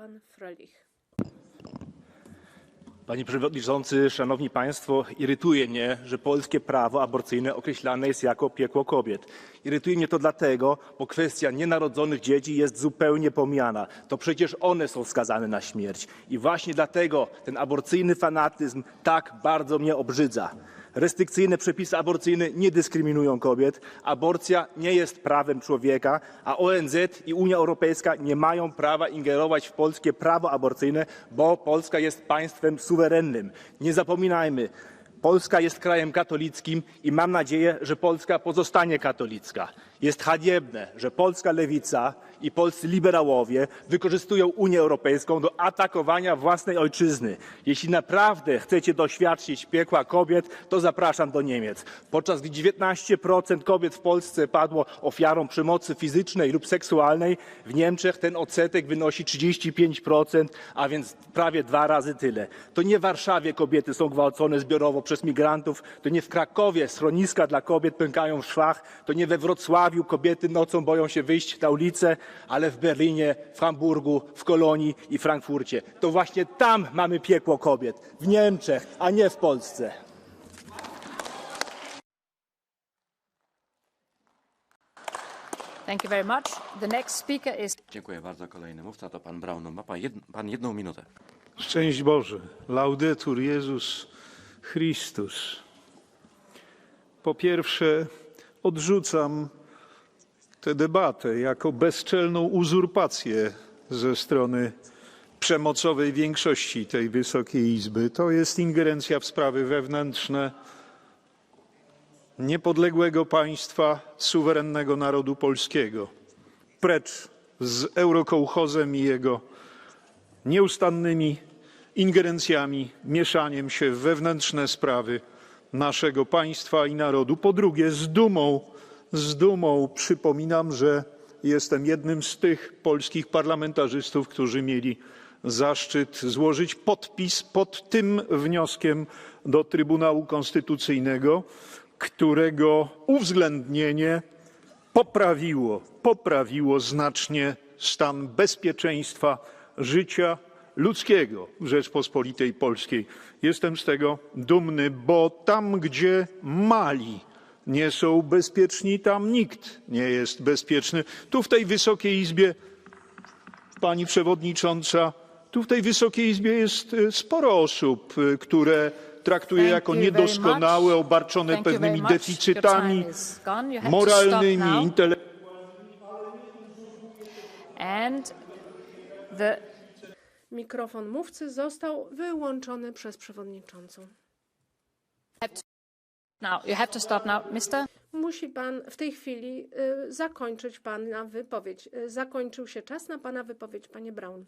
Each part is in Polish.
pan Frelich. Panie Przewodniczący, Szanowni Państwo, irytuje mnie, że polskie prawo aborcyjne określane jest jako piekło kobiet. Irytuje mnie to dlatego, bo kwestia nienarodzonych dzieci jest zupełnie pomijana. To przecież one są skazane na śmierć. I właśnie dlatego ten aborcyjny fanatyzm tak bardzo mnie obrzydza. Restrykcyjne przepisy aborcyjne nie dyskryminują kobiet. Aborcja nie jest prawem człowieka, a ONZ i Unia Europejska nie mają prawa ingerować w polskie prawo aborcyjne, bo Polska jest państwem suwerennym. Nie zapominajmy, Polska jest krajem katolickim i mam nadzieję, że Polska pozostanie katolicka. Jest haniebne, że polska lewica i polscy liberałowie wykorzystują Unię Europejską do atakowania własnej ojczyzny. Jeśli naprawdę chcecie doświadczyć piekła kobiet, to zapraszam do Niemiec. Podczas gdy 19% kobiet w Polsce padło ofiarą przemocy fizycznej lub seksualnej, w Niemczech ten odsetek wynosi 35%, a więc prawie dwa razy tyle. To nie w Warszawie kobiety są gwałcone zbiorowo przez migrantów, to nie w Krakowie schroniska dla kobiet pękają w szwach, to nie we Wrocławiu kobiety nocą boją się wyjść na ulicę, ale w Berlinie, w Hamburgu, w Kolonii i Frankfurcie. To właśnie tam mamy piekło kobiet, w Niemczech, a nie w Polsce. Thank you very much. The next speaker is Dziękuję bardzo. Kolejny mówca to pan Braun. Ma pan, jed, pan jedną minutę. Szczęść Boże. Laudetur Jezus Chrystus. Po pierwsze, odrzucam tę debatę jako bezczelną uzurpację ze strony przemocowej większości tej Wysokiej Izby. To jest ingerencja w sprawy wewnętrzne niepodległego państwa, suwerennego narodu polskiego. Precz z eurokołchozem i jego nieustannymi ingerencjami, mieszaniem się w wewnętrzne sprawy naszego państwa i narodu. Po drugie, z dumą, z dumą przypominam, że jestem jednym z tych polskich parlamentarzystów, którzy mieli zaszczyt złożyć podpis pod tym wnioskiem do Trybunału Konstytucyjnego, którego uwzględnienie poprawiło, poprawiło znacznie stan bezpieczeństwa życia ludzkiego w Rzeczpospolitej Polskiej. Jestem z tego dumny, bo tam, gdzie mali nie są bezpieczni, tam nikt nie jest bezpieczny. Tu w tej Wysokiej Izbie, pani przewodnicząca, tu w tej Wysokiej Izbie jest e, sporo osób, e, które traktuje Thank jako niedoskonałe, obarczone Thank pewnymi deficytami moralnymi, intelektualnymi. The Mikrofon mówcy został wyłączony przez przewodniczącą. Now you have to stop now, Mr. Musi pan w tej chwili y, zakończyć pana wypowiedź. Y, zakończył się czas na pana wypowiedź, panie Braun.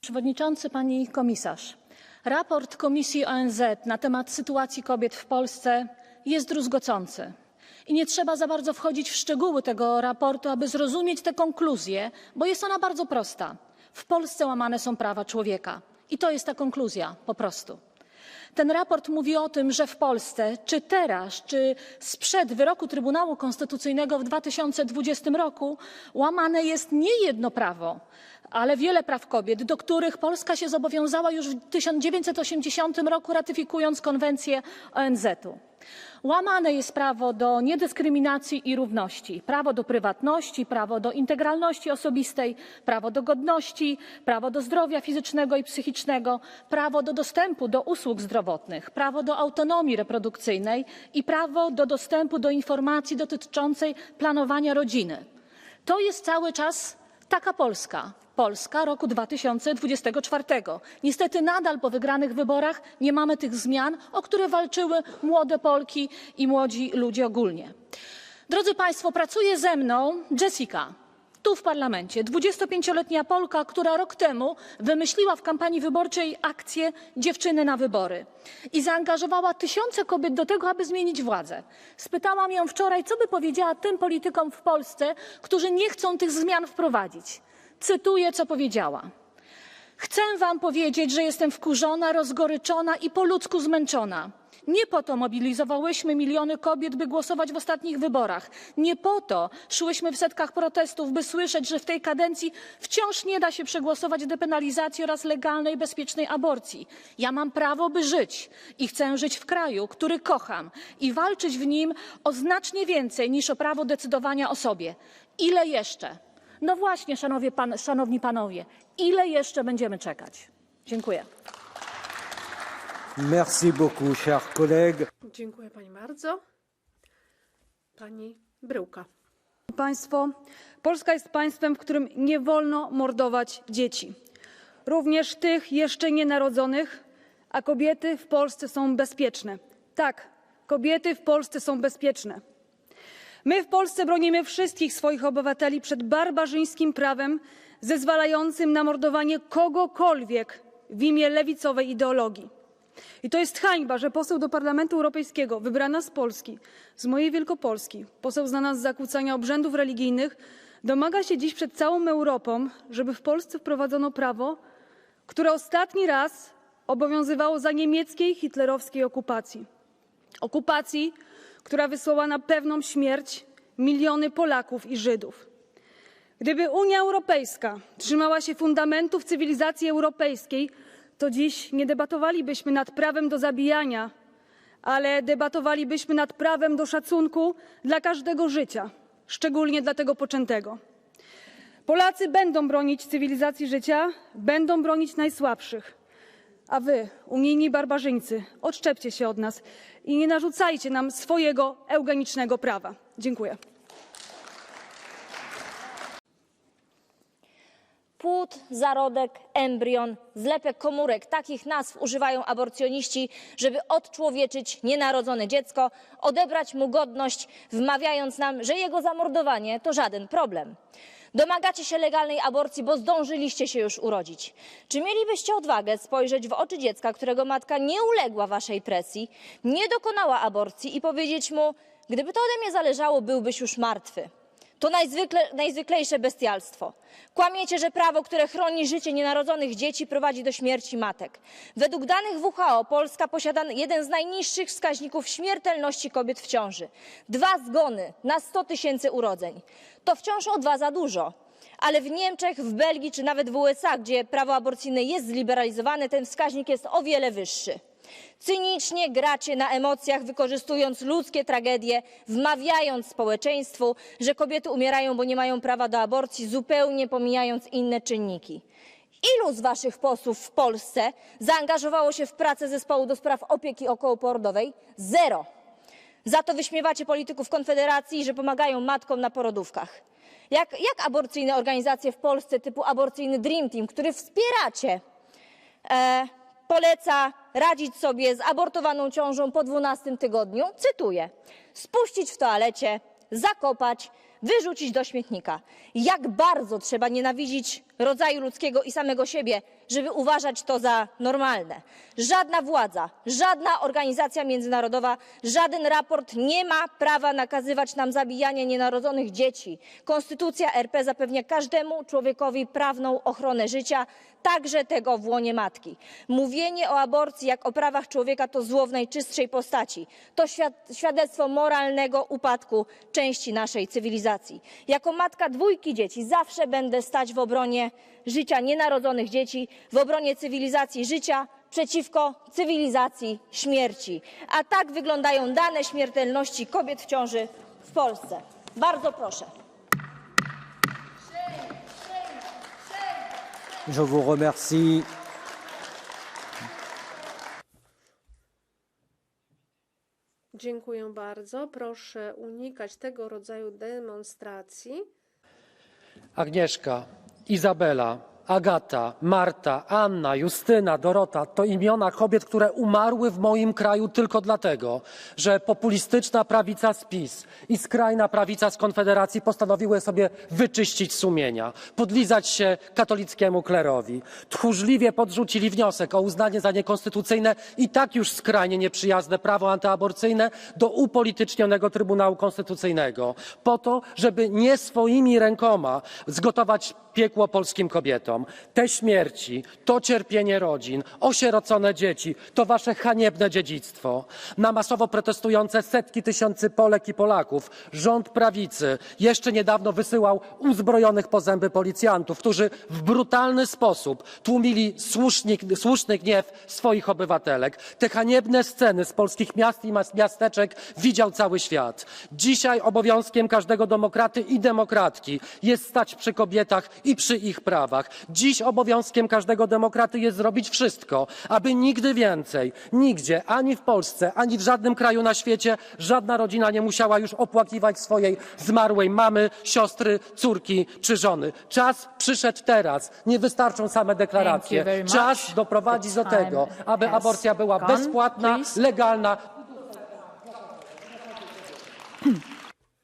Przewodniczący, pani komisarz. Raport Komisji ONZ na temat sytuacji kobiet w Polsce jest druzgocący. I nie trzeba za bardzo wchodzić w szczegóły tego raportu, aby zrozumieć tę konkluzję, bo jest ona bardzo prosta. W Polsce łamane są prawa człowieka. I to jest ta konkluzja, po prostu. Ten raport mówi o tym, że w Polsce, czy teraz, czy sprzed wyroku Trybunału Konstytucyjnego w 2020 roku, łamane jest nie jedno prawo, ale wiele praw kobiet, do których Polska się zobowiązała już w 1980 roku, ratyfikując konwencję ONZ-u. Łamane jest prawo do niedyskryminacji i równości, prawo do prywatności, prawo do integralności osobistej, prawo do godności, prawo do zdrowia fizycznego i psychicznego, prawo do dostępu do usług zdrowotnych, prawo do autonomii reprodukcyjnej i prawo do dostępu do informacji dotyczącej planowania rodziny. To jest cały czas taka Polska. Polska roku 2024. Niestety nadal po wygranych wyborach nie mamy tych zmian, o które walczyły młode Polki i młodzi ludzie ogólnie. Drodzy Państwo, pracuje ze mną Jessica. Tu w parlamencie, 25-letnia Polka, która rok temu wymyśliła w kampanii wyborczej akcję Dziewczyny na wybory i zaangażowała tysiące kobiet do tego, aby zmienić władzę. Spytałam ją wczoraj, co by powiedziała tym politykom w Polsce, którzy nie chcą tych zmian wprowadzić. Cytuję, co powiedziała. Chcę wam powiedzieć, że jestem wkurzona, rozgoryczona i po ludzku zmęczona. Nie po to mobilizowałyśmy miliony kobiet, by głosować w ostatnich wyborach. Nie po to szłyśmy w setkach protestów, by słyszeć, że w tej kadencji wciąż nie da się przegłosować depenalizacji oraz legalnej, bezpiecznej aborcji. Ja mam prawo, by żyć i chcę żyć w kraju, który kocham i walczyć w nim o znacznie więcej niż o prawo decydowania o sobie. Ile jeszcze? No właśnie, szanowie pan, szanowni panowie, ile jeszcze będziemy czekać? Dziękuję. Merci beaucoup, chers collègues. Dziękuję pani bardzo. Pani Bryłka. Państwo, Polska jest państwem, w którym nie wolno mordować dzieci. Również tych jeszcze nienarodzonych, a kobiety w Polsce są bezpieczne. Tak, kobiety w Polsce są bezpieczne. My w Polsce bronimy wszystkich swoich obywateli przed barbarzyńskim prawem zezwalającym na mordowanie kogokolwiek w imię lewicowej ideologii. I to jest hańba, że poseł do Parlamentu Europejskiego, wybrana z Polski, z mojej Wielkopolski, poseł znana z zakłócania obrzędów religijnych, domaga się dziś przed całą Europą, żeby w Polsce wprowadzono prawo, które ostatni raz obowiązywało za niemieckiej hitlerowskiej okupacji. Okupacji, która wysłała na pewną śmierć miliony Polaków i Żydów. Gdyby Unia Europejska trzymała się fundamentów cywilizacji europejskiej, to dziś nie debatowalibyśmy nad prawem do zabijania, ale debatowalibyśmy nad prawem do szacunku dla każdego życia, szczególnie dla tego poczętego. Polacy będą bronić cywilizacji życia, będą bronić najsłabszych. A wy, unijni barbarzyńcy, odczepcie się od nas i nie narzucajcie nam swojego eugenicznego prawa. Dziękuję. Płód, zarodek, embrion, zlepek komórek. Takich nazw używają aborcjoniści, żeby odczłowieczyć nienarodzone dziecko, odebrać mu godność, wmawiając nam, że jego zamordowanie to żaden problem. Domagacie się legalnej aborcji, bo zdążyliście się już urodzić. Czy mielibyście odwagę spojrzeć w oczy dziecka, którego matka nie uległa waszej presji, nie dokonała aborcji i powiedzieć mu, gdyby to ode mnie zależało, byłbyś już martwy? To najzwykle, najzwyklejsze bestialstwo. Kłamiecie, że prawo, które chroni życie nienarodzonych dzieci, prowadzi do śmierci matek. Według danych WHO Polska posiada jeden z najniższych wskaźników śmiertelności kobiet w ciąży. Dwa zgony na 100 tysięcy urodzeń. To wciąż o dwa za dużo. Ale w Niemczech, w Belgii czy nawet w USA, gdzie prawo aborcyjne jest zliberalizowane, ten wskaźnik jest o wiele wyższy. Cynicznie gracie na emocjach, wykorzystując ludzkie tragedie, wmawiając społeczeństwu, że kobiety umierają, bo nie mają prawa do aborcji, zupełnie pomijając inne czynniki. Ilu z waszych posłów w Polsce zaangażowało się w pracę zespołu do spraw opieki okołoporodowej? Zero. Za to wyśmiewacie polityków Konfederacji, że pomagają matkom na porodówkach. Jak, jak aborcyjne organizacje w Polsce typu aborcyjny Dream Team, który wspieracie, e, poleca radzić sobie z abortowaną ciążą po 12 tygodniu, cytuję, spuścić w toalecie, zakopać, wyrzucić do śmietnika. Jak bardzo trzeba nienawidzić rodzaju ludzkiego i samego siebie, żeby uważać to za normalne. Żadna władza, żadna organizacja międzynarodowa, żaden raport nie ma prawa nakazywać nam zabijania nienarodzonych dzieci. Konstytucja RP zapewnia każdemu człowiekowi prawną ochronę życia, także tego w łonie matki. Mówienie o aborcji jak o prawach człowieka to zło w najczystszej postaci. To świad- świadectwo moralnego upadku części naszej cywilizacji. Jako matka dwójki dzieci zawsze będę stać w obronie życia nienarodzonych dzieci, w obronie cywilizacji życia przeciwko cywilizacji śmierci. A tak wyglądają dane śmiertelności kobiet w ciąży w Polsce. Bardzo proszę. Je vous remercie. Dziękuję bardzo. Proszę unikać tego rodzaju demonstracji. Agnieszka, Izabela, Agata, Marta, Anna, Justyna, Dorota to imiona kobiet, które umarły w moim kraju tylko dlatego, że populistyczna prawica z PiS i skrajna prawica z Konfederacji postanowiły sobie wyczyścić sumienia, podlizać się katolickiemu klerowi. Tchórzliwie podrzucili wniosek o uznanie za niekonstytucyjne i tak już skrajnie nieprzyjazne prawo antyaborcyjne do upolitycznionego Trybunału Konstytucyjnego po to, żeby nie swoimi rękoma zgotować piekło polskim kobietom. Te śmierci, to cierpienie rodzin, osierocone dzieci, to wasze haniebne dziedzictwo. Na masowo protestujące setki tysięcy Polek i Polaków rząd prawicy jeszcze niedawno wysyłał uzbrojonych po zęby policjantów, którzy w brutalny sposób tłumili słusznik, słuszny gniew swoich obywatelek. Te haniebne sceny z polskich miast i miasteczek widział cały świat. Dzisiaj obowiązkiem każdego demokraty i demokratki jest stać przy kobietach i przy ich prawach. Dziś obowiązkiem każdego demokraty jest zrobić wszystko, aby nigdy więcej, nigdzie, ani w Polsce, ani w żadnym kraju na świecie, żadna rodzina nie musiała już opłakiwać swojej zmarłej mamy, siostry, córki czy żony. Czas przyszedł teraz. Nie wystarczą same deklaracje. Czas doprowadzić do tego, aby aborcja była bezpłatna, legalna